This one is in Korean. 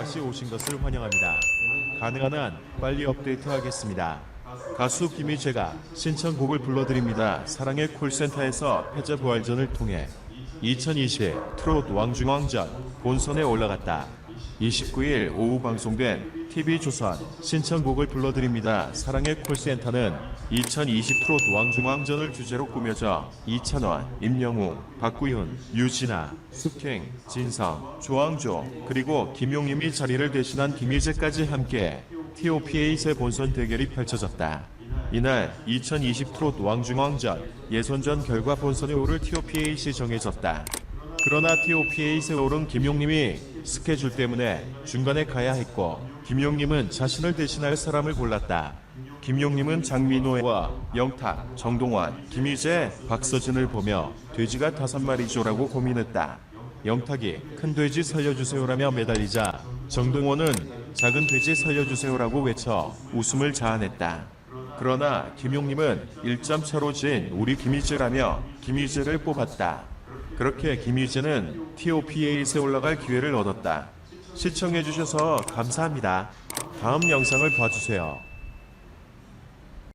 다시 오신 것을 환영합니다. 가능한 한 빨리 업데이트하겠습니다. 가수 김희재가 신청곡을 불러드립니다. 사랑의 콜센터에서 패자 부활전을 통해 2020 트롯 왕중왕전 본선에 올라갔다. 29일 오후 방송된 TV조선 신청곡을 불러드립니다. 사랑의 콜센터는 2020 트롯 왕중왕전을 주제로 꾸며져 이찬원, 임영웅, 박구윤, 유진아, 숙행, 진성, 조항조 그리고 김용님이 자리를 대신한 김희재까지 함께 TOPA 본선 대결이 펼쳐졌다. 이날 2020 트롯 왕중왕전 예선전 결과 본선에 오를 TOPAC 정해졌다. 그러나 TOPA에 오른 김용님이 스케줄 때문에 중간에 가야 했고 김용님은 자신을 대신할 사람을 골랐다. 김용님은 장민호와 영탁, 정동환, 김희재, 박서진을 보며 돼지가 다섯 마리죠라고 고민했다. 영탁이 큰 돼지 살려주세요라며 매달리자 정동원은 작은 돼지 살려주세요라고 외쳐 웃음을 자아냈다. 그러나 김용님은 1점 차로 진 우리 김희재라며 김희재를 뽑았다. 그렇게 김희재는 TOPA에 올라갈 기회를 얻었다. 시청해주셔서 감사합니다. 다음 영상을 봐주세요.